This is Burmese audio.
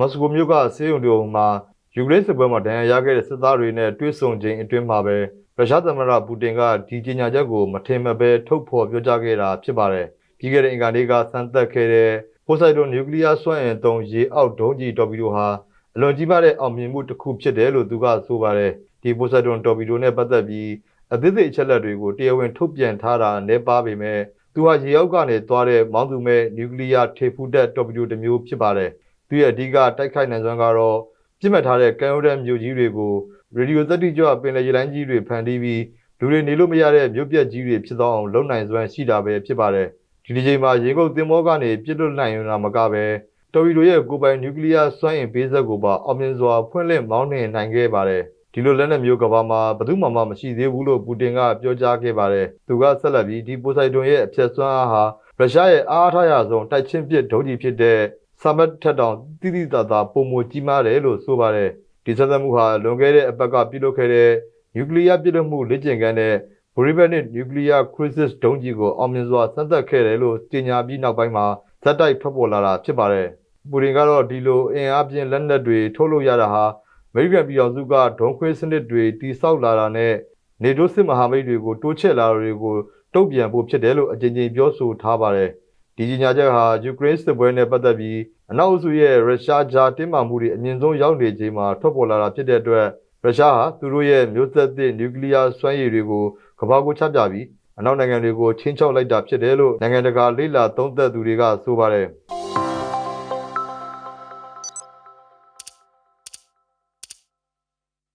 မော်စကိုမြို့ကဆေးရုံတုံမှာယူကရိန်းစစ်ပွဲမှာဒဏ်ရာရခဲ့တဲ့စစ်သားတွေနဲ့တွေ့ဆုံချိန်အတွင်းမှာပဲရုရှားသမ္မတပူတင်ကဒီကြေညာချက်ကိုမထင်မှတ်ဘဲထုတ်ဖော်ပြောကြားခဲ့တာဖြစ်ပါတယ်။ပြီးခဲ့တဲ့အင်္ဂါနေ့ကစမ်းသပ်ခဲ့တဲ့ပိုစိုက်ဒွန်နျူကလ িয়ার စွမ်းအင်သုံးရေအောက်ဒုံးကျည်တော်ပီဒိုဟာအလွန်ကြီးမားတဲ့အောင်မြင်မှုတစ်ခုဖြစ်တယ်လို့သူကဆိုပါတယ်။ဒီပိုစိုက်ဒွန်တော်ပီဒိုနဲ့ပတ်သက်ပြီးအသေးစိတ်အချက်လက်တွေကိုတရားဝင်ထုတ်ပြန်ထားတာနည်းပါပေမဲ့သူဟာရေအောက်ကနေသွားတဲ့မောင်းသူမဲ့နျူကလ িয়ার ထေဖူတက်တော်ပီဒိုတစ်မျိုးဖြစ်ပါတယ်။ သူရဲ့အဓိကတိုက်ခိုက်နိုင်စွမ်းကတော့ပြစ်မှတ်ထားတဲ့ကံရိုးတဲ့မြို့ကြီးတွေကိုရေဒီယိုသတ္တိကြွပင်လယ်ရေလိုင်းကြီးတွေဖန်တီးပြီးလူတွေနေလို့မရတဲ့မြို့ပြက်ကြီးတွေဖြစ်သွားအောင်လုပ်နိုင်စွမ်းရှိတာပဲဖြစ်ပါတယ်။ဒီဒီချိန်မှာရေကုတ်သင်္ဘောကနေပြစ်လွတ်နိုင်ရုံမကပဲတော်ပီဒိုရဲ့ကိုယ်ပိုင်နျူကလ িয়ার စွမ်းအင်ပေးဆက်ကိုပါအောင်မြင်စွာဖွင့်လှစ်မောင်းနှင်နိုင်ခဲ့ပါတယ်။ဒီလိုလက်နက်မျိုးကဘာမှာဘယ်သူမှမရှိသေးဘူးလို့ပူတင်ကပြောကြားခဲ့ပါတယ်။သူကဆက်လက်ပြီးဒီပိုစိုက်ဒွန်ရဲ့အဖြတ်စွမ်းအားဟာရုရှားရဲ့အားအားထားရဆုံးတိုက်ချင်းပစ်ဒုံးကျည်ဖြစ်တဲ့ စာမတ်ထက်တောင်တိတိတသာပုံမကြီးမားတယ်လို့ဆိုပါတယ်ဒီဆက်သက်မှုဟာလွန်ခဲ့တဲ့အပတ်ကပြုလုပ်ခဲ့တဲ့နျူကလ িয়ার ပြုလုပ်မှုလေ့ကျင့်ခန်းနဲ့ Brevet Nuclear Crisis ဒုံးကြီးကိုအောင်မြင်စွာစမ်းသပ်ခဲ့တယ်လို့ကြေညာပြီးနောက်ပိုင်းမှာဇက်တိုက်ထွက်ပေါ်လာတာဖြစ်ပါတယ်ပူတင်ကတော့ဒီလိုအင်အားပြင်းလက်နက်တွေထုတ်လုပ်ရတာဟာအမေရိကန်ပြည်ထောင်စုကဒုံခွေးစနစ်တွေတိဆောက်လာတာနဲ့နေတိုးစစ်မဟာမိတ်တွေကိုတိုးချဲ့လာတာတွေကိုတုံ့ပြန်ဖို့ဖြစ်တယ်လို့အကြင်ကြင်ပြောဆိုထားပါတယ်။ ဒီကြီးညာချက်ဟာယူကရိန်းစစ်ပွဲနဲ့ပတ်သက်ပြီးအနောက်အစုရဲ့ရုရှားဂျာတင်းမာမှုတွေအမြင့်ဆုံးရောက်နေချိန်မှာထွက်ပေါ်လာတာဖြစ်တဲ့အတွက်ရုရှားဟာသူတို့ရဲ့မျိုးဆက်သစ်နျူကလ িয়ার စွမ်းရည်တွေကိုကမ္ဘာကိုချပြပြီးအနောက်နိုင်ငံတွေကိုချင်းချောက်လိုက်တာဖြစ်တယ်လို့နိုင်ငံတကာလေ့လာသုံးသပ်သူတွေကဆိုပါတယ်။